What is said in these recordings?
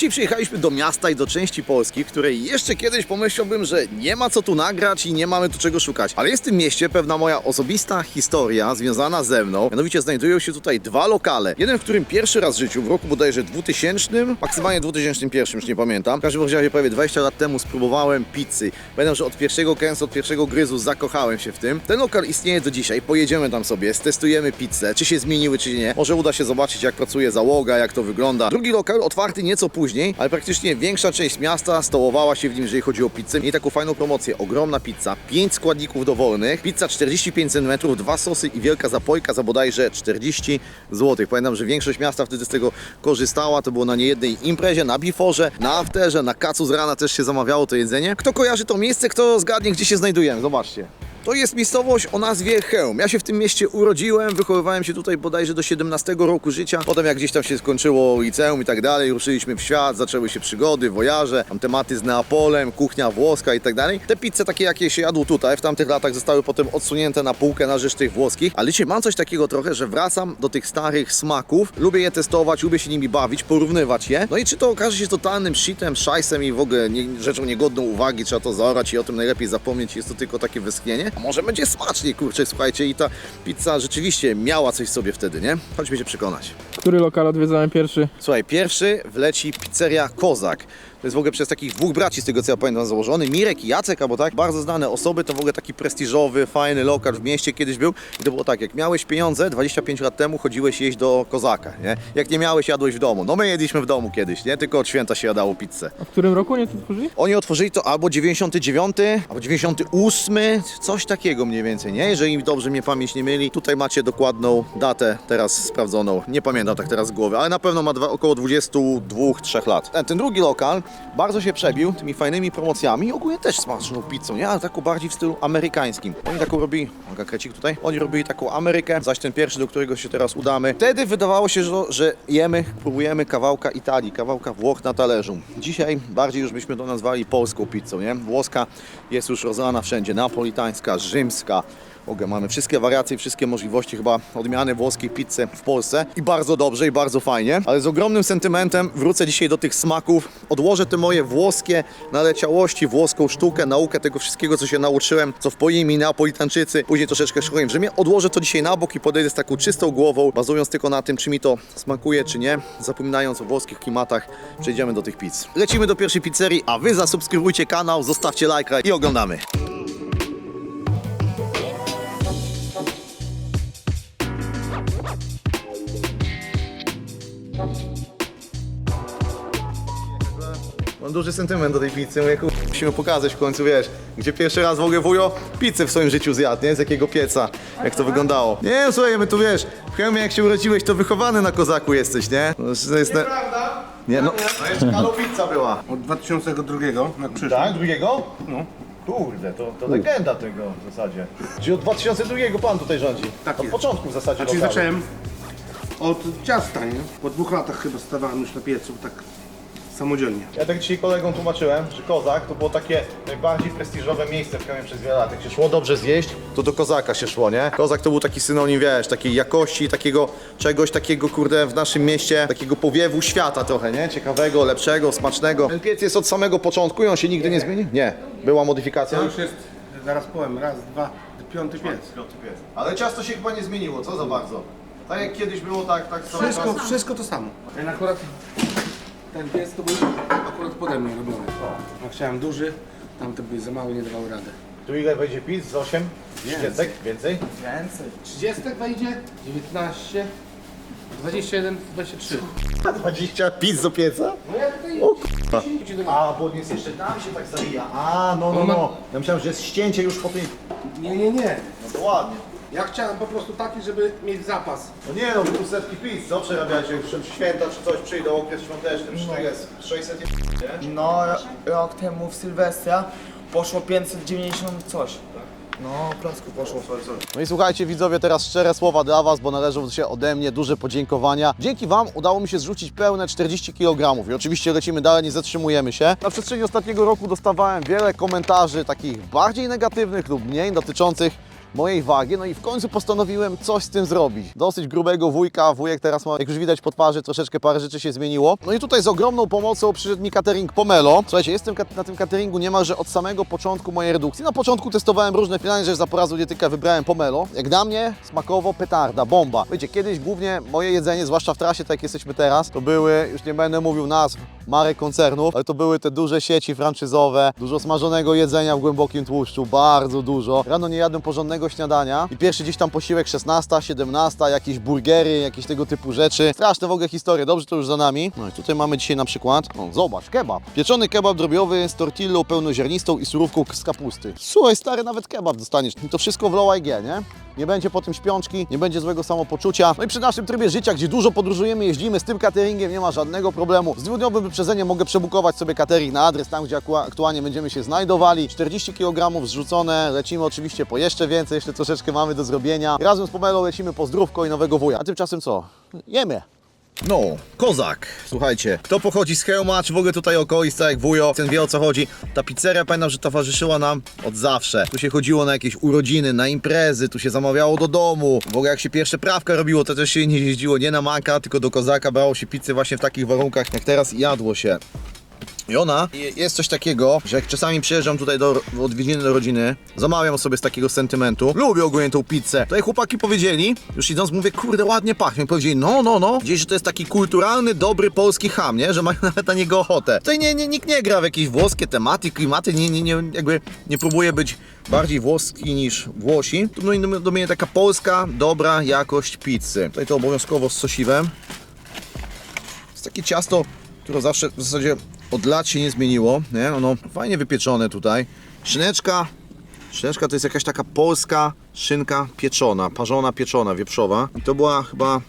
Dzisiaj przyjechaliśmy do miasta i do części Polski, w której jeszcze kiedyś pomyślałbym, że nie ma co tu nagrać i nie mamy tu czego szukać. Ale jest w tym mieście pewna moja osobista historia związana ze mną. Mianowicie znajdują się tutaj dwa lokale. Jeden, w którym pierwszy raz w życiu, w roku bodajże 2000, maksymalnie 2001, już nie pamiętam. W każdym razie prawie 20 lat temu spróbowałem pizzy. Pamiętam, że od pierwszego kęsu, od pierwszego gryzu zakochałem się w tym. Ten lokal istnieje do dzisiaj. Pojedziemy tam sobie, stestujemy pizzę, czy się zmieniły, czy nie. Może uda się zobaczyć, jak pracuje załoga, jak to wygląda. Drugi lokal otwarty nieco później, ale praktycznie większa część miasta stołowała się w nim, jeżeli chodzi o pizzę. Mieli taką fajną promocję. Ogromna pizza, 5 składników dowolnych, pizza 45 cm, dwa sosy i wielka zapojka za bodajże 40 zł. Pamiętam, że większość miasta wtedy z tego korzystała. To było na niejednej imprezie, na biforze, na afterze, na kacu z rana też się zamawiało to jedzenie. Kto kojarzy to miejsce, kto zgadnie, gdzie się znajdujemy? Zobaczcie. To jest miejscowość o nazwie Chełm. Ja się w tym mieście urodziłem, wychowywałem się tutaj bodajże do 17 roku życia. Potem jak gdzieś tam się skończyło liceum i tak dalej, ruszyliśmy w świat, zaczęły się przygody, wojaże, tam tematy z Neapolem, kuchnia włoska i tak dalej. Te pizze takie, jakie się jadło tutaj, w tamtych latach zostały potem odsunięte na półkę na rzecz tych włoskich. Ale dzisiaj mam coś takiego trochę, że wracam do tych starych smaków, lubię je testować, lubię się nimi bawić, porównywać je. No i czy to okaże się totalnym shitem, szajsem i w ogóle nie, rzeczą niegodną uwagi, trzeba to zaorać i o tym najlepiej zapomnieć, jest to tylko takie wyschnienie. A może będzie smacznie, kurczę, słuchajcie, i ta pizza rzeczywiście miała coś w sobie wtedy, nie? Chodźmy się przekonać. Który lokal odwiedzałem pierwszy? Słuchaj, pierwszy wleci pizzeria Kozak. To jest w ogóle przez takich dwóch braci, z tego co ja pamiętam, założony. Mirek i Jacek, albo tak, bardzo znane osoby. To w ogóle taki prestiżowy, fajny lokal w mieście kiedyś był. I to było tak, jak miałeś pieniądze 25 lat temu, chodziłeś jeść do Kozaka, nie? Jak nie miałeś, jadłeś w domu. No my jedliśmy w domu kiedyś, nie? Tylko od święta się jadało pizzę. A w którym roku nie otworzyli? Oni otworzyli to albo 99, albo 98, coś takiego mniej więcej, nie? Jeżeli dobrze mnie pamięć nie myli, tutaj macie dokładną datę teraz sprawdzoną. Nie pamiętam tak teraz z głowy, ale na pewno ma dwa, około 22-3 lat. Ten, ten drugi lokal bardzo się przebił tymi fajnymi promocjami ogólnie też smaczną pizzą, nie? Ale taką bardziej w stylu amerykańskim. Oni taką robili, mogę krecik tutaj? Oni robili taką Amerykę, zaś ten pierwszy, do którego się teraz udamy. Wtedy wydawało się, że, że jemy, próbujemy kawałka Italii, kawałka Włoch na talerzu. Dzisiaj bardziej już byśmy to nazwali polską pizzą, nie? Włoska jest już rozlana wszędzie, napolitańska, rzymska. Ogę, mamy wszystkie wariacje, wszystkie możliwości chyba odmiany włoskiej pizzy w Polsce. I bardzo dobrze i bardzo fajnie, ale z ogromnym sentymentem wrócę dzisiaj do tych smaków, odłożę te moje włoskie naleciałości, włoską sztukę, naukę tego wszystkiego, co się nauczyłem, co wpoili mi Neapolitańczycy, później troszeczkę szkołem w Rzymie, odłożę to dzisiaj na bok i podejdę z taką czystą głową, bazując tylko na tym, czy mi to smakuje, czy nie, zapominając o włoskich klimatach, przejdziemy do tych pizz. Lecimy do pierwszej pizzerii, a wy zasubskrybujcie kanał, zostawcie lajka i oglądamy. Mam duży sentyment do tej pizzy, mówię, kur... musimy pokazać w końcu, wiesz, gdzie pierwszy raz w ogóle wujo pizzę w swoim życiu zjadł, nie? Z jakiego pieca, jak to wyglądało. Nie, no słuchaj, my tu wiesz, w Chełmie jak się urodziłeś, to wychowany na kozaku jesteś, nie? No, to jest na... Prawda? Nie, no, no jeszcze Halo Pizza była. Od 2002 jak przyszło. Tak, drugiego? No. Kurde, to, to legenda tego w zasadzie. Czyli od 2002 pan tutaj rządzi? Tak Od jest. początku w zasadzie lokalu. zacząłem od ciasta, nie? Po dwóch latach chyba stawałem już na piecu, tak samodzielnie. Ja tak dzisiaj kolegom tłumaczyłem, że Kozak to było takie najbardziej prestiżowe miejsce w Chełmie przez wiele lat. Jak się szło dobrze zjeść, to do Kozaka się szło, nie? Kozak to był taki synonim, wiesz, takiej jakości, takiego czegoś takiego, kurde, w naszym mieście, takiego powiewu świata trochę, nie? Ciekawego, lepszego, smacznego. Ten piec jest od samego początku i on się nigdy nie zmieni? Nie. Była modyfikacja? To już jest, zaraz powiem, raz, dwa, piąty piec. Ale ciasto się chyba nie zmieniło, co za bardzo? Tak jak kiedyś było, tak, tak cały Wszystko, wszystko to samo. Ten akurat, ten piec to był akurat pode mnie robiony. Ja chciałem duży, tamte były za małe, nie dawały rady. Tu ile wejdzie pizz? Z 8? Więcej. Więcej? 30 wejdzie, 19, 21, 23. 20 pizz do pieca? No ja tutaj... O do. A, bo on jest jeszcze tam się tak zawija. A, no, no, no. Ja myślałem, że jest ścięcie już po tej... Nie, nie, nie. No to ładnie. Ja chciałem po prostu taki, żeby mieć zapas. No nie no, wy tu setki pizz, co przerabiacie? Przy święta czy coś przyjdą, okres świąteczny, przecież to jest 600 nie? No, rok temu w Sylwestra poszło 590 coś. No, placku poszło. No i słuchajcie widzowie, teraz szczere słowa dla Was, bo należą się ode mnie duże podziękowania. Dzięki Wam udało mi się zrzucić pełne 40 kg i oczywiście lecimy dalej, nie zatrzymujemy się. Na przestrzeni ostatniego roku dostawałem wiele komentarzy takich bardziej negatywnych lub mniej dotyczących mojej wagi, no i w końcu postanowiłem coś z tym zrobić. Dosyć grubego wujka, wujek teraz ma, jak już widać po twarzy, troszeczkę parę rzeczy się zmieniło. No i tutaj z ogromną pomocą przyszedł mi catering Pomelo. Słuchajcie, jestem na tym cateringu niemalże od samego początku mojej redukcji. Na początku testowałem różne finalnie rzeczy za porazu dietyka, wybrałem Pomelo. Jak dla mnie smakowo petarda, bomba. Wiecie, kiedyś głównie moje jedzenie, zwłaszcza w trasie, tak jak jesteśmy teraz, to były, już nie będę mówił nazw, marek koncernów, ale to były te duże sieci franczyzowe, dużo smażonego jedzenia w głębokim tłuszczu, bardzo dużo. Rano nie jadłem porządnego śniadania i pierwszy gdzieś tam posiłek 16, 17, jakieś burgery, jakieś tego typu rzeczy. Straszne w ogóle historie, dobrze to już za nami. No i tutaj mamy dzisiaj na przykład, o, zobacz, kebab. Pieczony kebab drobiowy z tortillą pełnoziarnistą i surówką z kapusty. Słuchaj, stary, nawet kebab dostaniesz. To wszystko w low IG, nie? Nie będzie po tym śpiączki, nie będzie złego samopoczucia. No i przy naszym trybie życia, gdzie dużo podróżujemy, jeździmy z tym cateringiem, nie ma żadnego problemu. Z dwudniowym mogę przebukować sobie catering na adres, tam gdzie aktualnie będziemy się znajdowali. 40 kg zrzucone, lecimy oczywiście po jeszcze więcej, jeszcze troszeczkę mamy do zrobienia. Razem z Pomelą lecimy po zdrówko i nowego wuja. A tymczasem co? Jemy. No, kozak. Słuchajcie, kto pochodzi z Chełma, czy w ogóle tutaj okolic, tak jak wujo, ten wie o co chodzi. Ta pizzeria, pamiętam, że towarzyszyła nam od zawsze. Tu się chodziło na jakieś urodziny, na imprezy, tu się zamawiało do domu. W ogóle jak się pierwsze prawka robiło, to też się nie jeździło nie na Manka, tylko do kozaka, brało się pizzę właśnie w takich warunkach, jak teraz jadło się. I ona, je- jest coś takiego, że jak czasami przyjeżdżam tutaj do w odwiedziny do rodziny, zamawiam sobie z takiego sentymentu, lubię ogólnie tą pizzę. Tutaj chłopaki powiedzieli, już idąc mówię, kurde, ładnie pachnie. Powiedzieli, no, no, no, gdzieś, że to jest taki kulturalny, dobry polski ham, nie? Że mają nawet na niego ochotę. Tutaj nie, nie, nikt nie gra w jakieś włoskie tematy, klimaty, nie, nie, nie, jakby nie próbuje być bardziej włoski niż Włosi. Tu no, do, mnie taka polska, dobra jakość pizzy. Tutaj to obowiązkowo z sosiwem. Jest takie ciasto, które zawsze w zasadzie od lat się nie zmieniło, nie? Ono fajnie wypieczone tutaj. Szyneczka, szyneczka to jest jakaś taka polska szynka pieczona, parzona, pieczona, wieprzowa. I to była chyba,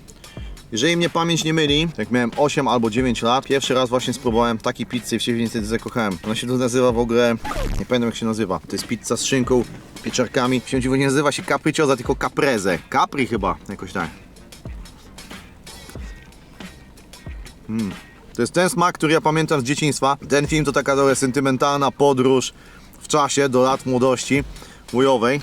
jeżeli mnie pamięć nie myli, jak miałem 8 albo 9 lat, pierwszy raz właśnie spróbowałem takiej pizzy i siebie niestety zakochałem. Ona się tu nazywa w ogóle, nie pamiętam jak się nazywa. To jest pizza z szynką, pieczarkami. Się nie nazywa się capricciosa, tylko caprese. Capri chyba, jakoś tak. To jest ten smak, który ja pamiętam z dzieciństwa. Ten film to taka trochę sentymentalna podróż w czasie do lat młodości wujowej.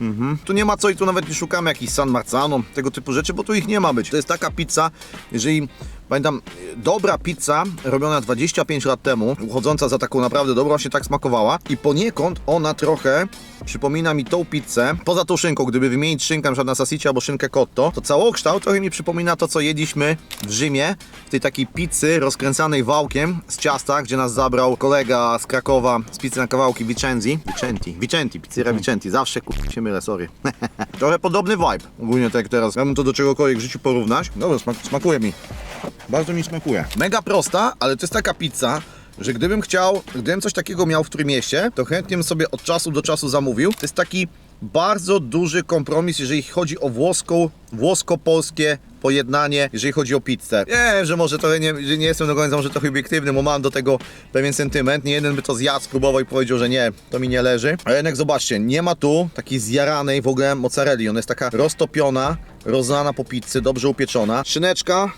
Mhm. Tu nie ma co i tu nawet nie szukamy jakichś San Marzano, tego typu rzeczy, bo tu ich nie ma być. To jest taka pizza, jeżeli pamiętam, dobra pizza robiona 25 lat temu, uchodząca za taką naprawdę dobrą, właśnie tak smakowała i poniekąd ona trochę przypomina mi tą pizzę, poza tą szynką, gdyby wymienić szynkę, przykład na sasicie albo szynkę cotto, to całokształt trochę mi przypomina to, co jedliśmy w Rzymie, w tej takiej pizzy rozkręcanej wałkiem z ciasta, gdzie nas zabrał kolega z Krakowa z pizzy na kawałki Vicenzi. Vicenti, Vicenti, pizzeria Vicenti, zawsze kur... się mylę, sorry. trochę podobny vibe, ogólnie tak jak teraz. Ja bym to do czegokolwiek w życiu porównać. Dobra, smak smakuje mi. Bardzo mi smakuje. Mega prosta, ale to jest taka pizza, że gdybym chciał, gdybym coś takiego miał w Trójmieście, to chętnie bym sobie od czasu do czasu zamówił. To jest taki bardzo duży kompromis, jeżeli chodzi o włoską, włosko-polskie pojednanie, jeżeli chodzi o pizzę. Wiem, że może trochę nie, że nie jestem do końca może trochę obiektywny, bo mam do tego pewien sentyment. Nie jeden by to zjadł, spróbował i powiedział, że nie, to mi nie leży. Ale jednak zobaczcie, nie ma tu takiej zjaranej w ogóle mozzarelli. Ona jest taka roztopiona, rozlana po pizzy, dobrze upieczona. Szyneczka,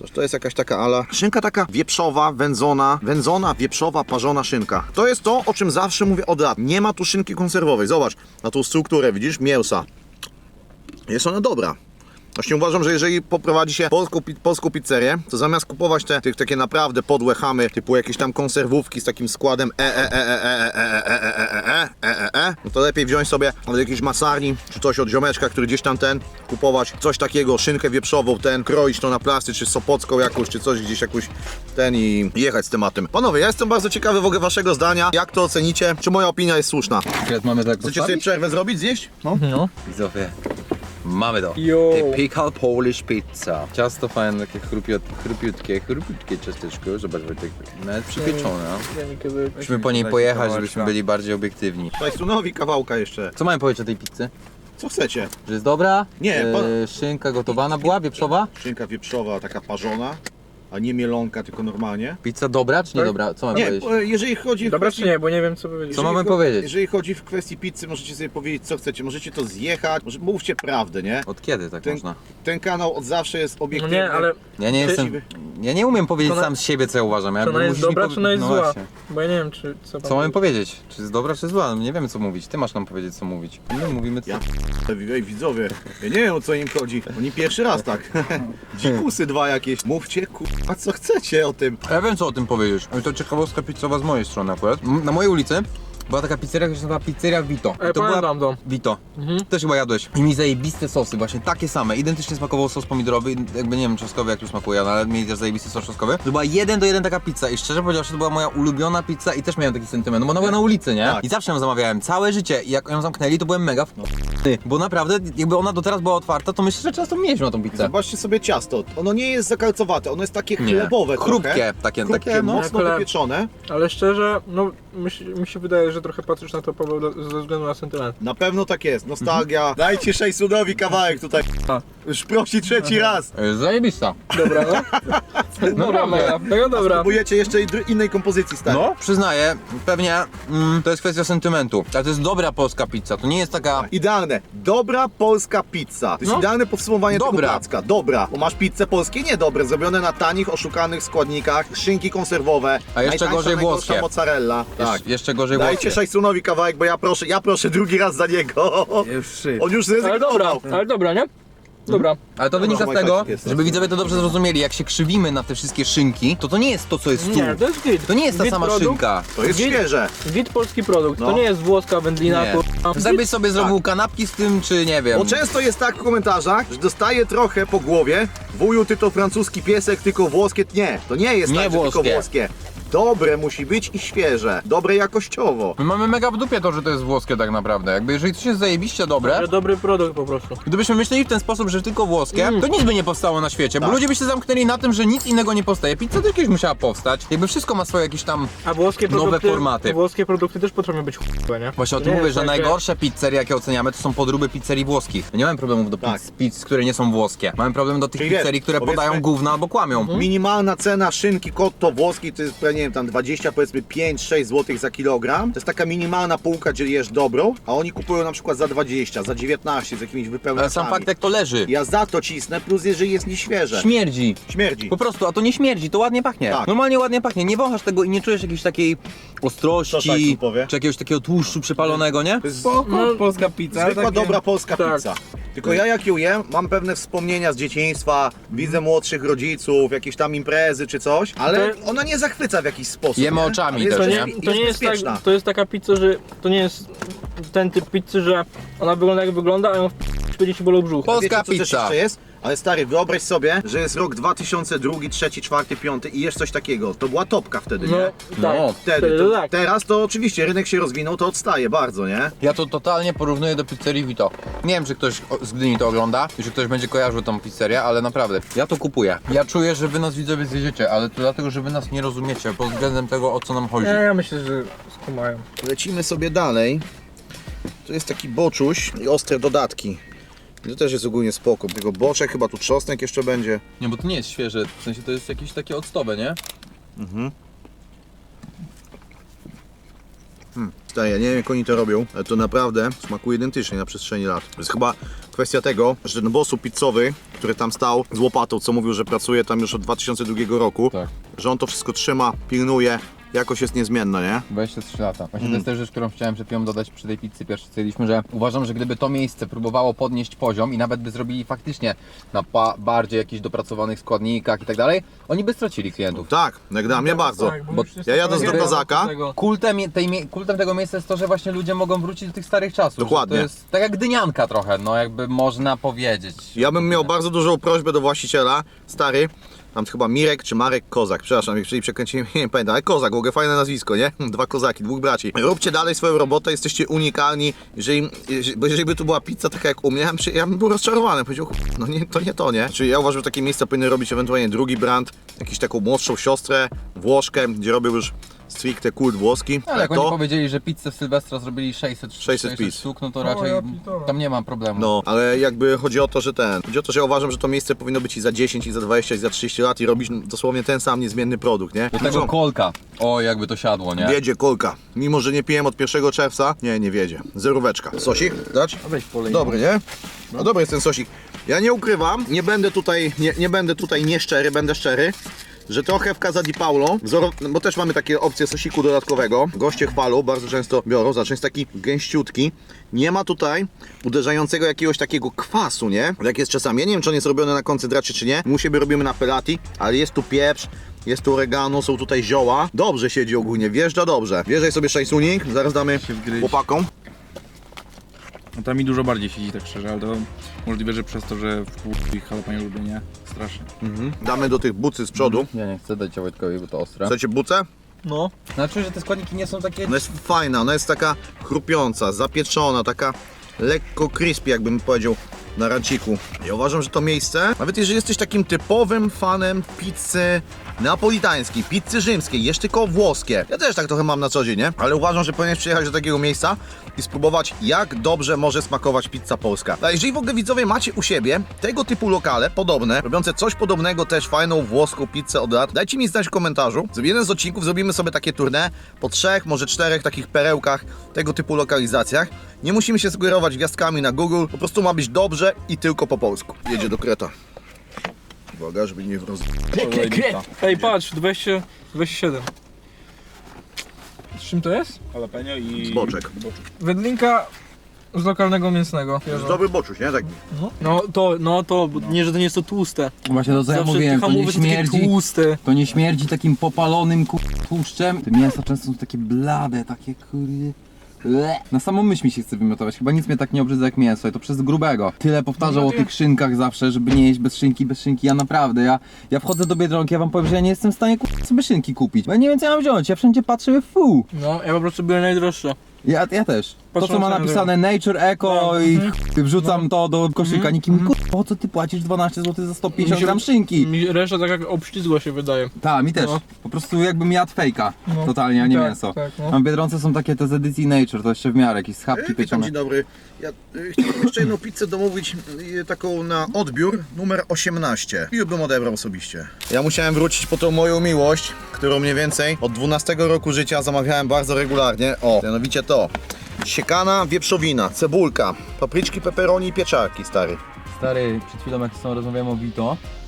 Cóż, to jest jakaś taka ala. Szynka taka wieprzowa, wędzona, wędzona, wieprzowa, parzona szynka. To jest to, o czym zawsze mówię od lat. Nie ma tu szynki konserwowej. Zobacz na tą strukturę, widzisz? Mięsa. Jest ona dobra. Właśnie uważam, że jeżeli poprowadzi się polską, polską pizzerię, to zamiast kupować te tych, takie naprawdę podłe chamy, typu jakieś tam konserwówki z takim składem e e e e e e e e e e e e e no to lepiej wziąć sobie od jakiejś masarni, czy coś od ziomeczka, który gdzieś tam ten, kupować coś takiego, szynkę wieprzową, ten, kroić to na plasty, czy sopocką jakąś, czy coś gdzieś jakąś ten i jechać z tematem. Panowie, ja jestem bardzo ciekawy w ogóle waszego zdania, jak to ocenicie, czy moja opinia jest słuszna. Teraz mamy tak Chcecie sobie przerwę zrobić, zjeść? No. No. Widzowie, mamy to. Yo. Typical Polish pizza. Ciasto fajne, takie chrupiut, chrupiutkie, chrupiutkie ciasteczko. Zobacz Wojtek, nawet przypieczone. Musimy po niej pojechać, żebyśmy byli bardziej obiektywni. Tajsunowi kawałka jeszcze. Co mamy powiedzieć o tej pizzy? Co chcecie? Że jest dobra? Nie, pan- E, szynka gotowana była, wieprzowa? Szynka wieprzowa, taka parzona, a nie mielonka, tylko normalnie. Pizza dobra czy nie Tak? dobra? Co mamy Nie, powiedzieć? bo jeżeli chodzi w Dobra kwestii, czy nie, bo nie wiem co powiedzieć. Co mamy cho- powiedzieć? Jeżeli chodzi w kwestii pizzy, możecie sobie powiedzieć co chcecie. Możecie to zjechać, może, mówcie prawdę, nie? Od kiedy tak Ten, można? ten kanał od zawsze jest No obiektywny. nie, ale Ja nie jestem, ja nie umiem powiedzieć Czy ona- sam z siebie, co ja uważam. Czy Jakby ona jest musisz mi dobra, powie- czy ona jest no zła? właśnie. Bo ja nie wiem, czy co Co mamy powiedzieć? Czy jest dobra, czy zła? No nie wiemy, co mówić. Ty masz nam powiedzieć, co mówić. My mówimy, co... Ja Ej, widzowie, ja nie wiem o co im chodzi. Oni pierwszy raz tak. Dzikusy dwa jakieś. Mówcie kurwa co chcecie o tym. Ja wiem, co o tym powiedzieć. I to ciekawostka pizzowa z mojej strony akurat. Na mojej ulicy była taka pizzeria, która się nazywa Pizzeria Vito. Ej, I to była... pamiętam to. Vito. Mhm. Też chyba jadłeś. I mi zajebiste sosy, właśnie takie same. Identycznie smakował sos pomidorowy, jakby nie wiem czosnkowy jak tu smakuje, no ale mieli też zajebisty sos czosnkowy. To była jeden do jeden taka pizza i szczerze powiedziawszy to była moja ulubiona pizza i też miałem taki sentyment, no bo ona była na ulicy, nie? Tak. I zawsze ją zamawiałem, całe życie i jak ją zamknęli to byłem mega w... Bo naprawdę, jakby ona do teraz była otwarta, to myślę, że często mieliśmy na tą pizzę. Zobaczcie sobie ciasto. Ono nie jest zakalcowate, ono jest takie Nie. chlebowe Chrupkie, trochę. takie- Chrupkie, takie, no. mocno Chleb. wypieczone. Ale szczerze, no mi się, mi się wydaje, że trochę patrzysz na to Paweł ze względu na sentyment. Na pewno tak jest, nostalgia. Dajcie sześćsudowi kawałek tutaj. Już prosi trzeci raz. Jest zajebista. Dobra, no. dobra, mega, mega dobra. Próbujecie jeszcze dru- innej kompozycji stać. No, przyznaję, pewnie mm, to jest kwestia sentymentu. Ale to jest dobra polska pizza, to nie jest taka... Idealne. Dobra polska pizza. To jest No. idealne podsumowanie Dobra. tego placka. Dobra. Bo masz pizzę polskie niedobre, zrobione na tanich, oszukanych składnikach, szynki konserwowe. A jeszcze najtańsza, gorzej najgorsza włoskie. mozzarella. Tak. Jeszcze, gorzej Dajcie włoskie. Szajsunowi kawałek, bo ja proszę, ja proszę drugi raz za niego. Już. On już Ale dobra, zrezygnował. ale dobra, nie? Dobra. Ale to wynika z tego, jest. żeby widzowie to dobrze zrozumieli, jak się krzywimy na te wszystkie szynki, to to nie jest to, co jest tu. Nie, to jest git. To nie jest ta Git sama produkt, szynka. To jest Git- świeże. Git polski produkt, No. to nie jest włoska wędlina, Nie. kurwa. Żebyś sobie zrobił Tak. kanapki z tym, czy nie wiem. Bo często jest tak w komentarzach, że dostaje trochę po głowie. Wuju, ty to francuski piesek, tylko włoskie. Nie, to nie jest Nie tak, że tylko włoskie. włoskie. Dobre musi być i świeże. Dobre jakościowo. My mamy mega w dupie to, że to jest włoskie tak naprawdę. Jakby jeżeli coś jest zajebiście dobre, Ale dobry produkt po prostu. gdybyśmy myśleli w ten sposób, że tylko włoskie, Mm. to nic by nie powstało na świecie, bo Tak. ludzie by się zamknęli na tym, że nic innego nie powstaje. Pizza też kiedyś musiała powstać. Jakby wszystko ma swoje jakieś tam... A włoskie Nowe produkty, formaty. Włoskie produkty też potrafią być chujowe, nie? Właśnie o To tym nie mówię, jest że takie- najgorsze pizzerie, jakie oceniamy, to są podróby pizzerii włoskich. Nie mamy problemów do pizz, Tak. pizz, które nie są włoskie. Mamy problem do tych Czyli wiesz, pizzerii, które powiedzmy- podają gówno albo kłamią. Minimalna cena szynki kotto włoskiej to jest, nie wiem, tam 20, powiedzmy 5-6 zł za kilogram. To jest taka minimalna półka, gdzie jesz dobrą, a oni kupują na przykład za 20, za 19 z jakimiś Ale wypełnieniami. sam fakt jak to leży. Ja za to cisnę, plus jeżeli jest nieświeże. Śmierdzi. Śmierdzi. Po prostu, a to nie śmierdzi, to ładnie pachnie. Tak. Normalnie ładnie pachnie. Nie wąchasz tego i nie czujesz jakiejś takiej Co ostrości, powie? czy jakiegoś takiego tłuszczu przypalonego, nie? To jest No, Polska pizza. zwykła, takie- dobra polska Tak. pizza. Tylko ja jak ją jem, mam pewne wspomnienia z dzieciństwa, widzę młodszych rodziców, jakieś tam imprezy czy coś, ale To- ona nie zachwyca w jakiś sposób. Jemy nie? oczami jest też, To nie? to nie jest bezpieczna. tak, to jest taka pizza, że to nie jest ten typ pizzy, że ona wygląda jak wygląda, a ją w będzie ci bolał brzuch. Polska Wiecie, co też pizza. jeszcze jest? Ale stary, wyobraź sobie, że jest rok 2002, 3, 4, 5 i jesz coś takiego. To była topka wtedy, No, nie? tak. No, Wtedy. to To, tak. Teraz to oczywiście rynek się rozwinął, to odstaje bardzo, nie? Ja to totalnie porównuję do pizzerii Vito. Nie wiem, czy ktoś o- z Gdyni to ogląda, i czy ktoś będzie kojarzył tą pizzerię, ale naprawdę, ja to kupuję. Ja czuję, że wy nas widzowie zjedziecie, ale to dlatego, że wy nas nie rozumiecie pod względem tego, o co nam chodzi. Nie, ja myślę, że skumają. Lecimy sobie dalej. Tu jest taki boczuś i ostre dodatki. To też jest ogólnie spoko. Tego boczek, chyba tu trzosnek jeszcze będzie. Nie, bo to nie jest świeże, w sensie to jest jakieś takie octowe, nie? Stary, ja nie wiem jak oni to robią, ale to naprawdę smakuje identycznie na przestrzeni lat. To jest chyba kwestia tego, że ten bosu pizzowy, który tam stał z łopatą, co mówił, że pracuje tam już od 2002 roku, Tak. że on to wszystko trzyma, pilnuje, jakość jest niezmienna, nie? 23 lata. Właśnie to jest też rzecz, którą chciałem przed chwilą dodać przy tej pizzy pierwszej, co jedliśmy, że uważam, że gdyby to miejsce próbowało podnieść poziom i nawet by zrobili faktycznie na pa- bardziej jakichś dopracowanych składnikach i tak dalej, oni by stracili klientów. Tak, jak dla mnie bardzo. Tak, bo już jest ja jadę z tego- Kultem, je- tej, mie- kultem tego miejsca jest to, że właśnie ludzie mogą wrócić do tych starych czasów. że Dokładnie. To jest tak jak dynianka trochę, no jakby można powiedzieć. Ja bym miał bardzo dużą prośbę do właściciela, stary, tam chyba Mirek czy Marek Kozak, przepraszam, jeżeli przekręciłem, nie pamiętam, ale Kozak, w ogóle fajne nazwisko, nie? Dwa kozaki, dwóch braci. Róbcie dalej swoją robotę, jesteście unikalni, jeżeli, bo jeżeli by tu była pizza taka jak u mnie, ja bym, był rozczarowany, powiedział, "Ch- no nie, to nie to, nie? Czyli ja uważam, że takie miejsca powinny robić ewentualnie drugi brand, jakiś taką młodszą siostrę, Włoszkę, gdzie robił już stricte kult włoski, Ale jak to, oni powiedzieli, że pizzę w Sylwestra zrobili 600, 600 pizz. sztuk, no to O, raczej ja pitole. tam nie ma problemu. No, ale jakby chodzi o to, że ten. Chodzi o to, że ja uważam, że to miejsce powinno być i za 10, i za 20, i za 30 lat i robić dosłownie ten sam niezmienny produkt, nie? Do tego kolka. O, jakby to siadło, nie? Wiedzie kolka. Mimo, że nie piłem od 1 czerwca, nie, nie wiedzie. Zeróweczka. Sosik? Dać? Dobry, nie? No dobry jest ten sosik. Ja nie ukrywam, nie będę tutaj, nie, nie będę tutaj nieszczery, będę szczery, że trochę w Casa di Paulo, wzoro, no bo też mamy takie opcje sosiku dodatkowego, goście chwalą, bardzo często biorą, zawsze jest taki gęściutki, nie ma tutaj uderzającego jakiegoś takiego kwasu, nie? Jak jest czasami, ja nie wiem czy on jest robiony na koncentracie czy nie, my u siebie robimy na pelati, ale jest tu pieprz, jest tu oregano, są tutaj zioła, dobrze siedzi ogólnie, wjeżdża dobrze. Wjeżdżaj sobie szajsunik, zaraz damy chłopakom. No tam mi dużo bardziej siedzi tak szczerze, ale to możliwe, że przez to, że w ich jalapeno lubię, nie? Strasznie. Damy do tych bucy z przodu. Ja nie chcę dać Wojtkowi, bo to ostre. Chcecie bucę? No. Znaczy, że te składniki nie są takie... Ona jest fajna, ona jest taka chrupiąca, zapieczona, taka lekko crispy, jakbym powiedział na ranciku. Ja uważam, że to miejsce, nawet jeżeli jesteś takim typowym fanem pizzy neapolitańskiej, pizzy rzymskiej, jesz tylko włoskie. Ja też tak trochę mam na co dzień, nie? Ale uważam, że powinieneś przyjechać do takiego miejsca i spróbować, jak dobrze może smakować pizza polska. A jeżeli w ogóle widzowie macie u siebie tego typu lokale, podobne, robiące coś podobnego, też fajną włoską pizzę od lat, dajcie mi znać w komentarzu. W jeden z odcinków zrobimy sobie takie tournée po trzech, może czterech takich perełkach tego typu lokalizacjach. Nie musimy się sugerować gwiazdkami na Google, po prostu ma być dobrze i tylko po polsku. Jedzie do Kreta. Uwaga, żeby nie roz... Ej, patrz, 20, 27. Z czym to jest? Jalapeno i... Boczek. Wędlinka z lokalnego mięsnego. To jest dobry boczuś, nie? Tak. No to, no to, nie, że to nie jest to tłuste. Właśnie to co ja Zawsze mówiłem, to nie są takie śmierdzi... tłuste. To nie śmierdzi takim popalonym ku... tłuszczem. Te mięsa często są takie blade, takie kurde. Na samą myśl mi się chce wymiotować. Chyba nic mnie tak nie obrzydza jak mięso i to przez grubego. Tyle powtarzał o tych szynkach zawsze, żeby nie jeść bez szynki, bez szynki. Ja naprawdę, ja, ja wchodzę do Biedronki, ja wam powiem, że ja nie jestem w stanie ku- sobie szynki kupić. Bo ja nie wiem co ja mam wziąć, ja wszędzie patrzę, fu. No, ja po prostu byłem najdroższe. Ja, ja też. To co Patrząc ma na napisane Nature Eco No, i mhm. wrzucam to do koszyka, Mhm, nikim mi kur... po co ty płacisz 12 zł za 150 Mi się- gram szynki? Mi reszta tak jak obślizgła się wydaje. Tak, mi też. No. Po prostu jakbym jadł fejka. No. Totalnie, a nie Tak, mięso. tak, no. A w Biedronce są takie te z edycji Nature, to jeszcze w miarę, jakieś schabki Witam, pieczone. dzień dobry. Ja y, chciałbym jeszcze jedną pizzę domówić, y, taką na odbiór, numer 18. I bym odebrał osobiście. Ja musiałem wrócić po tą moją miłość, którą mniej więcej od 12 roku życia zamawiałem bardzo regularnie. O, mianowicie to. Siekana wieprzowina, cebulka, papryczki, peperoni i pieczarki, stary. Stary, przed chwilą jak z tobą rozmawiałem o Vito, to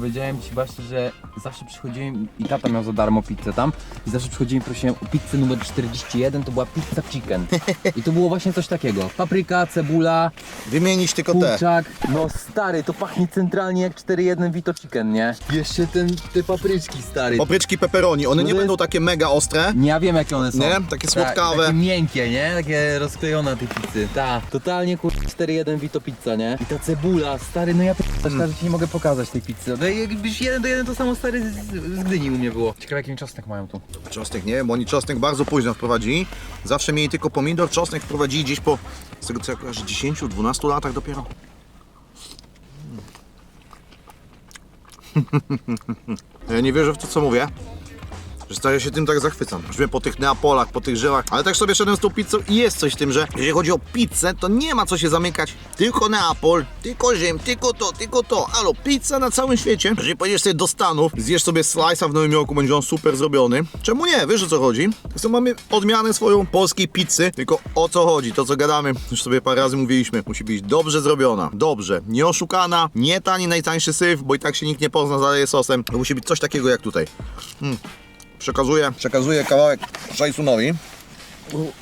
powiedziałem ci właśnie, że zawsze przychodziłem i tata miał za darmo pizzę tam i zawsze przychodziłem i prosiłem o pizzę numer 41, to była pizza chicken. I to było właśnie coś takiego. Papryka, cebula, Wymienić tylko te. kurczak. No stary, to pachnie centralnie jak 4-1 Vito chicken, nie? Jeszcze ten, te papryczki, stary. Papryczki, peperoni, one No nie to będą jest- takie mega ostre. Nie, ja wiem jakie one są. Nie? Takie słodkawe. Tak, takie miękkie, nie? Takie rozklejone te pizzy. Tak, totalnie kur... 4-1 Vito pizza, nie? I ta cebula, stary, no ja p***a, Mm. że ci nie mogę pokazać tej pizzy. No jakbyś jeden do jeden to samo stary z, z Gdyni u mnie było. Ciekawe jaki czosnek mają tu. Czosnek nie, bo oni czosnek bardzo późno wprowadzili. Zawsze mieli tylko pomidor, czosnek wprowadzili gdzieś po, z tego co ja kojarzę, 10-12 latach dopiero. Ja nie wierzę w to, co mówię. Że stary się tym tak zachwycam. Wiem po tych Neapolach, po tych żyłach, ale też sobie szedłem z tą pizzą i jest coś w tym, że jeżeli chodzi o pizzę, to nie ma co się zamykać. Tylko Neapol, tylko Rzym, tylko to, tylko to. Alo, pizza na całym świecie. Jeżeli pojedziesz sobie do Stanów, zjesz sobie slice'a w Nowym Jorku, będzie on super zrobiony. Czemu nie? Wiesz o co chodzi? To mamy odmianę swoją polskiej pizzy, tylko o co chodzi? To co gadamy, już sobie parę razy mówiliśmy. Musi być dobrze zrobiona, dobrze, nie oszukana, nie tani najtańszy syf, bo i tak się nikt nie pozna, zaleje sosem. To musi być coś takiego jak tutaj. Przekazuję, przekazuję kawałek Szajsunowi.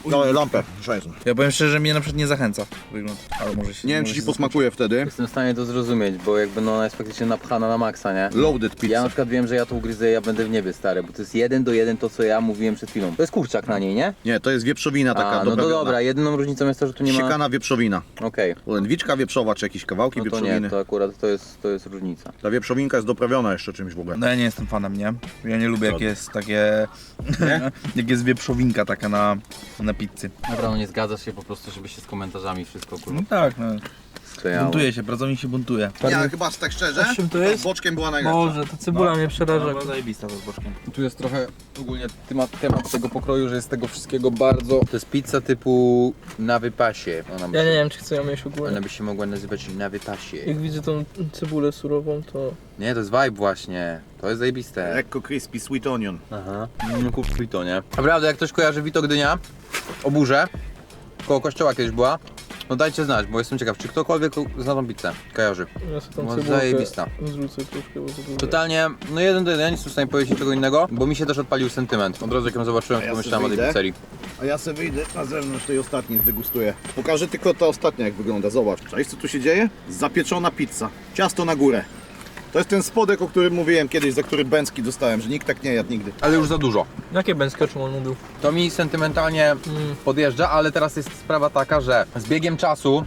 No, lampę, Szajsun. Ja powiem szczerze, że mnie na przykład nie zachęca wygląd, ale może się... Nie wiem, może czy ci się posmakuje wtedy. Jestem w stanie to zrozumieć, bo jakby no ona jest faktycznie napchana na maksa, nie? Loaded Ja pizza. na przykład wiem, że ja to ugryzę, ja będę w niebie stary, bo to jest jeden do jeden to co ja mówiłem przed chwilą. To jest kurczak na niej, nie? Nie, to jest wieprzowina taka A, no to dobra, jedyną różnicą jest to, że tu nie ma... Siekana wieprzowina. Okej. Lędwiczka wieprzowa, czy jakieś kawałki No to wieprzowiny. nie, to akurat to jest, to jest różnica. Ta wieprzowinka jest doprawiona jeszcze czymś w ogóle. No ja nie jestem fanem, nie? Ja nie lubię jak jest takie... jak jest wieprzowinka taka na, na pizzy. Dobra, no nie zgadzasz się po prostu, żeby się z komentarzami wszystko kurwa No tak, no. Sklejało. Buntuje się, pracownik się buntuje. Ja chyba tak szczerze, to jest? z boczkiem była najlepsza. Boże, ta cebula mnie przeraża. No, zajebista to z boczkiem. Tu jest trochę ogólnie temat, temat tego pokroju, że jest tego wszystkiego bardzo... To jest pizza typu na wypasie. Ona by, Ja się, nie wiem, czy chcę ją jeść ona ogólnie. by się mogła nazywać na wypasie. Jak widzę tą cebulę surową, to... Nie, to jest vibe właśnie. To jest zajebiste. Lekko crispy, sweet onion. Aha. No kup Vito, nie? Naprawdę, jak ktoś kojarzy Vito Gdynia, o burze, koło kościoła kiedyś była, No dajcie znać, bo jestem ciekaw, czy ktokolwiek zna tą pizzę, kojarzy. Ja sobie tą No, cebulkę zajebista. zrzucę troszkę, bo to. Totalnie, no jeden do jeden, ja nie jestem w stanie powiedzieć niczego innego, bo mi się też odpalił sentyment. Od razu jak ją zobaczyłem, A ja pomyślałem o tej wyjdę. pizzerii. A ja sobie wyjdę na zewnątrz tej ostatniej, zdegustuję. Pokażę tylko ta ostatnia jak wygląda, zobacz. Cześć, co tu się dzieje? Zapieczona pizza. Ciasto na górę. To jest ten spodek, o którym mówiłem kiedyś, za który bęcki dostałem, że nikt tak nie jadł nigdy. Ale już za dużo. Jakie bęskie, o czym on mówił? To mi sentymentalnie podjeżdża, ale teraz jest sprawa taka, że z biegiem czasu,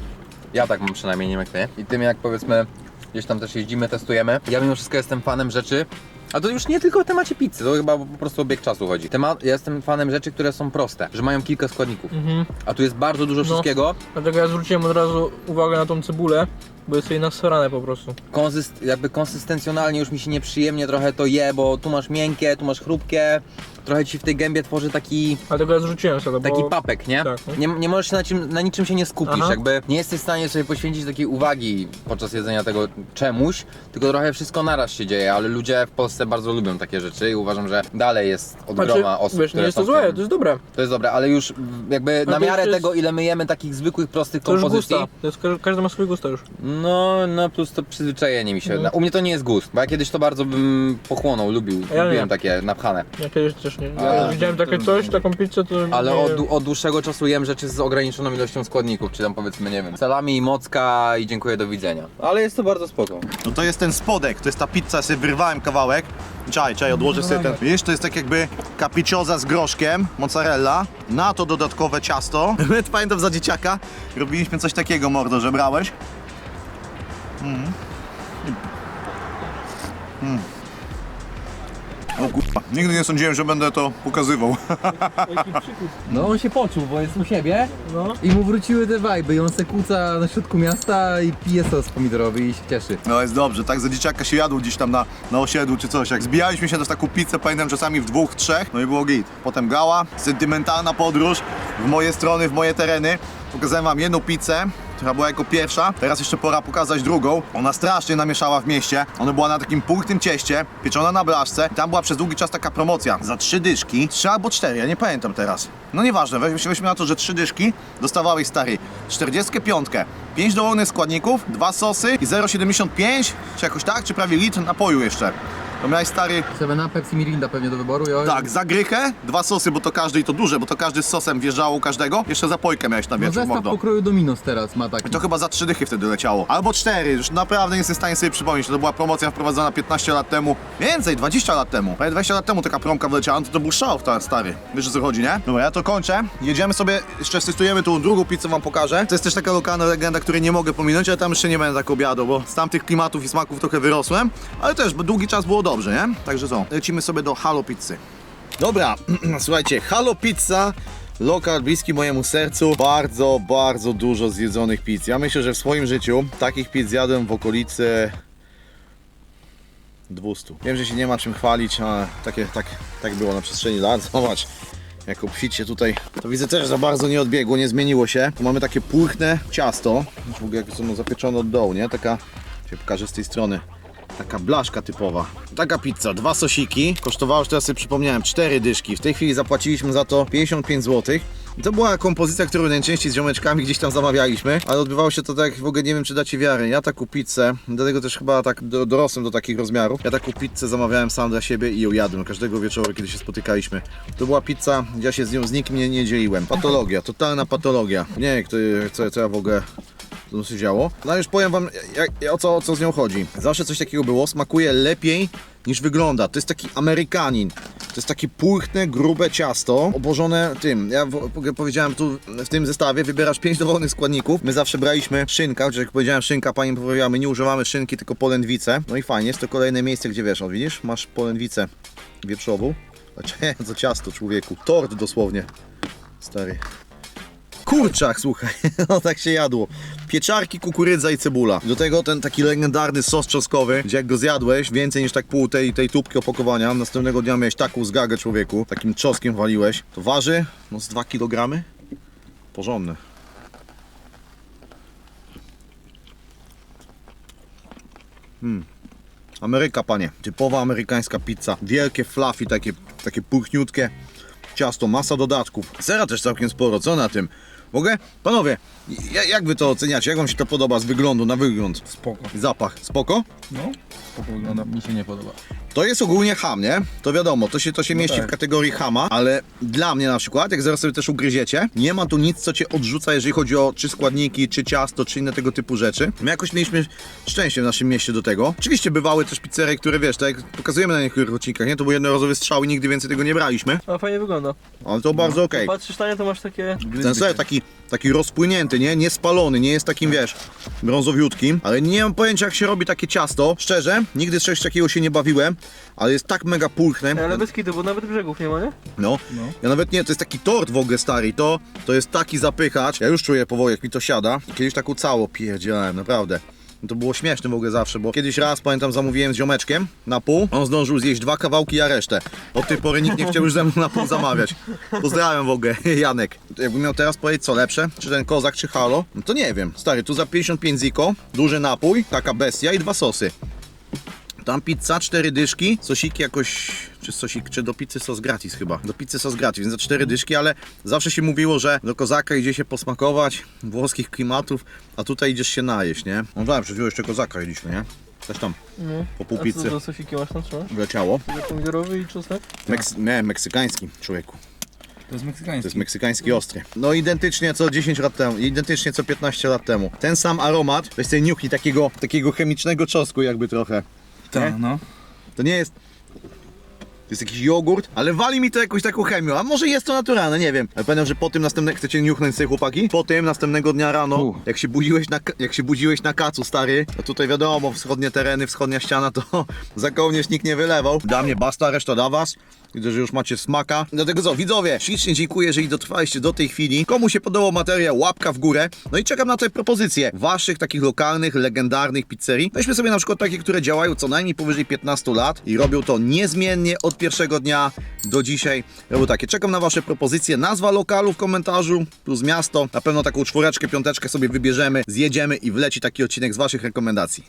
ja tak mam przynajmniej, nie wiem jak ty, i tym jak powiedzmy gdzieś tam też jeździmy, testujemy, ja mimo wszystko jestem fanem rzeczy, a to już nie tylko w temacie pizzy, to chyba po prostu o bieg czasu chodzi. Temat, ja jestem fanem rzeczy, które są proste, że mają kilka składników, Mhm. a tu jest bardzo dużo wszystkiego, Dlatego ja zwróciłem od razu uwagę na tą cebulę, bo jest jej nasrane po prostu. konsyst, jakby konsystencjonalnie już mi się nieprzyjemnie trochę to je, bo tu masz miękkie, tu masz chrupkie, trochę ci w tej gębie tworzy taki Dlatego ja zwróciłem sobie, bo... Taki papek, nie? Tak, no. nie? Nie możesz się na, czym, na niczym się nie skupisz, Aha. jakby nie jesteś w stanie sobie poświęcić takiej uwagi podczas jedzenia tego czemuś, tylko trochę wszystko naraz się dzieje, ale ludzie w Polsce bardzo lubią takie rzeczy i uważam, że dalej jest od Znaczy, groma osób, wiesz, nie które jest to są w złe, tym. to jest dobre. To jest dobre, ale już jakby to na już miarę jest- tego, ile my jemy takich zwykłych, prostych To już kompozycji, gusta. To jest, ka- każdy ma swój gusta już. No, no plus to przyzwyczajenie mi się. Mhm. U mnie to nie jest gust, bo ja kiedyś to bardzo bym pochłonął, lubił, Ja lubiłem nie. takie napchane. Ja kiedyś też nie. A, Ja widziałem takie coś, taką pizzę, to... Ale nie, od, od dłuższego czasu jem rzeczy z ograniczoną ilością składników, czy tam powiedzmy, nie wiem, salami, mocka i dziękuję, do widzenia. Ale jest to bardzo spoko. No to jest ten spodek, to jest ta pizza, sobie wyrwałem kawałek. Czaj, czaj, odłożę sobie ten. Wiesz, to jest tak jakby capicioza z groszkiem, mozzarella, na to dodatkowe ciasto. Pamiętam za dzieciaka, robiliśmy coś takiego, mordo, że brałeś. Mm. Mm. O kurwa, nigdy nie sądziłem, że będę to pokazywał. No on się poczuł, bo jest u siebie No. i mu wróciły te wajby i on se kłóca na środku miasta i pije sos pomidorowy i się cieszy. No jest dobrze, tak za dzieciaka się jadło gdzieś tam na, na osiedlu czy coś. Jak zbijaliśmy się w taką pizzę, pamiętam czasami w dwóch, trzech, no i było git. Potem gała, sentymentalna podróż w moje strony, w moje tereny. Pokazałem wam jedną pizzę, która była jako pierwsza. Teraz jeszcze pora pokazać drugą. Ona strasznie namieszała w mieście. Ona była na takim pulchnym cieście, pieczona na blaszce. Tam była przez długi czas taka promocja. Za trzy dyszki, trzy albo cztery, ja nie pamiętam teraz. No nieważne, weźmy na to, że trzy dyszki dostawałeś stary 45, 5 dowolnych składników, dwa sosy i 0,75 czy jakoś tak, czy prawie litr napoju jeszcze. To miałeś stary, Seven Up, Pepsi Mirinda pewnie do wyboru, jo? tak, zagrychę, dwa sosy, bo to każdy i to duże, bo to każdy z sosem wjeżdżało u każdego. Jeszcze zapojkę miałeś na No wieczór, zestaw mordo. pokroju Dominos teraz ma taki. I to chyba za trzy dychy wtedy leciało. Albo cztery, już naprawdę nie jestem w stanie sobie przypomnieć. To była promocja wprowadzona 15 lat temu. Więcej, 20 lat temu. Prawie 20 lat temu taka promka wleciała, no to, to był szał ta stary. Wiesz o co chodzi, nie? Dobra, ja to kończę. Jedziemy sobie, jeszcze testujemy tą drugą pizzę wam pokażę. To jest też taka lokalna legenda, której nie mogę pominąć, ale tam jeszcze nie będę tak obiadu, bo z tamtych klimatów i smaków trochę wyrosłem. Ale też, bo długi czas było dobrze, nie? Także co, lecimy sobie do Halo Pizzy. Dobra, słuchajcie, Halo Pizza, lokal bliski mojemu sercu. Bardzo, bardzo dużo zjedzonych pizz. Ja myślę, że w swoim życiu takich pizz jadłem w okolicy 200. Wiem, że się nie ma czym chwalić, ale takie, tak, tak było na przestrzeni lat. Zobacz, jak obficie tutaj. To widzę też za bardzo nie odbiegło, nie zmieniło się. Tu mamy takie pulchne ciasto, w ogóle jak ono zapieczone od dołu, nie? Taka, się pokażę z tej strony. Taka blaszka typowa. Taka pizza, dwa sosiki. Kosztowało, już teraz sobie przypomniałem, cztery dyszki. W tej chwili zapłaciliśmy za to 55 zł. To była kompozycja, którą najczęściej z ziomeczkami gdzieś tam zamawialiśmy, ale odbywało się to tak, w ogóle nie wiem czy dacie wiary. Ja taką pizzę, dlatego też chyba tak do, dorosłem do takich rozmiarów. Ja taką pizzę zamawiałem sam dla siebie i ją jadłem każdego wieczoru, kiedy się spotykaliśmy. To była pizza, ja się z nią z nikim nie, nie dzieliłem. Patologia, totalna patologia. Nie kto, co, co ja w ogóle co się działo. No już powiem wam jak, o, co, o co z nią chodzi. Zawsze coś takiego było, smakuje lepiej niż wygląda. To jest taki Amerykanin. To jest takie pulchne, grube ciasto, obłożone tym. Ja w, powiedziałem tu w tym zestawie, wybierasz 5 dowolnych składników. My zawsze braliśmy szynka, chociaż jak powiedziałem szynka, pani powiedziała, my nie używamy szynki, tylko polędwicę. No i fajnie, jest to kolejne miejsce, gdzie wiesz, o widzisz, masz polędwicę wieprzową. Znaczy, co ciasto, człowieku. Tort dosłownie. Stary. Kurczak, słuchaj, no tak się jadło. Pieczarki, kukurydza i cebula. Do tego ten taki legendarny sos czosnkowy, gdzie jak go zjadłeś, więcej niż tak pół tej, tej tubki opakowania, następnego dnia miałeś taką zgagę człowieku, takim czosnkiem waliłeś. To waży, no z 2 kg. Porządne. Hmm. Ameryka, panie. Typowa amerykańska pizza. Wielkie fluffy, takie, takie puchniutkie. Ciasto, masa dodatków. Sera też całkiem sporo, co na tym? Mogę? Panowie, ja- jak wy to oceniacie? Jak wam się to podoba z wyglądu na wygląd? Spoko. Zapach, spoko? No, spoko wygląda. Mi się nie podoba. To jest ogólnie ham, nie? To wiadomo, to się, to się mieści tak. w kategorii hama, ale dla mnie na przykład, jak zaraz sobie też ugryziecie, nie ma tu nic, co cię odrzuca, jeżeli chodzi o czy składniki, czy ciasto, czy inne tego typu rzeczy. My jakoś mieliśmy szczęście w naszym mieście do tego. Oczywiście bywały też pizzerie, które wiesz, tak jak pokazujemy na niektórych odcinkach, nie? To był jednorazowy strzał i nigdy więcej tego nie braliśmy, A fajnie wygląda. ale to bardzo okej. Patrzysz na nie, to masz takie... Ten ser taki, taki rozpłynięty, nie? Nie spalony, nie jest takim, wiesz, brązowiutkim. Ale nie mam pojęcia, jak się robi takie ciasto. Szczerze, nigdy z czegoś takiego się nie bawiłem, ale jest tak mega pulchne. Ale bez kitu, bo nawet brzegów nie ma, nie? No. ja nawet nie, to jest taki tort w ogóle stary, to, to jest taki zapychacz. Ja już czuję powoli, jak mi to siada. Kiedyś taką cało pierdzielałem, naprawdę. To było śmieszne w ogóle zawsze, bo kiedyś raz, pamiętam, zamówiłem z ziomeczkiem na pół, on zdążył zjeść dwa kawałki, a resztę. Od tej pory nikt nie chciał już ze mną na pół zamawiać. Pozdrawiam w ogóle, Janek. Jakbym miał teraz powiedzieć, co lepsze, czy ten kozak, czy halo, no to nie wiem. Stary, tu za 55 ziko, duży napój, taka bestia i dwa sosy. Tam pizza, cztery dyszki, sosiki jakoś, czy sosik, czy do pizzy sos gratis chyba. Do pizzy sos gratis, więc za cztery dyszki, ale zawsze się mówiło, że do kozaka idzie się posmakować włoskich klimatów, a tutaj idziesz się najeść, nie? No dobra, przed chwilą jeszcze kozaka jedliśmy, nie? Też tam, po pół A co pizzy za sosiki masz tam trzymasz? wleciało. Pomidorowy i czosnek? Meks nie, meksykański, człowieku. To jest meksykański. To jest meksykański ostry. No identycznie co 10 lat temu, identycznie co 15 lat temu. Ten sam aromat, weź sobie niuchi takiego, takiego chemicznego czosnku jakby trochę. Tak, no. To nie jest. To jest jakiś jogurt, ale wali mi to jakąś taką chemią. A może jest to naturalne, nie wiem. Ale pamiętam, że po tym następnego. Chcecie niuchnąć sobie chłopaki? Po tym następnego dnia rano, U. jak się budziłeś na, jak się budziłeś na kacu, stary, to tutaj wiadomo, wschodnie tereny, wschodnia ściana, to za kołnierz nikt nie wylewał. Dla mnie basta, reszta dla was. Widzę, że już macie smaka. Dlatego co, widzowie, ślicznie dziękuję, jeżeli dotrwaliście do tej chwili. Komu się podobał materiał, łapka w górę. No i czekam na te propozycje waszych takich lokalnych, legendarnych pizzerii. Weźmy sobie na przykład takie, które działają co najmniej powyżej 15 lat i robią to niezmiennie od pierwszego dnia do dzisiaj. Robią takie. Czekam na wasze propozycje. Nazwa lokalu w komentarzu plus miasto. Na pewno taką czwóreczkę, piąteczkę sobie wybierzemy, zjedziemy i wleci taki odcinek z waszych rekomendacji.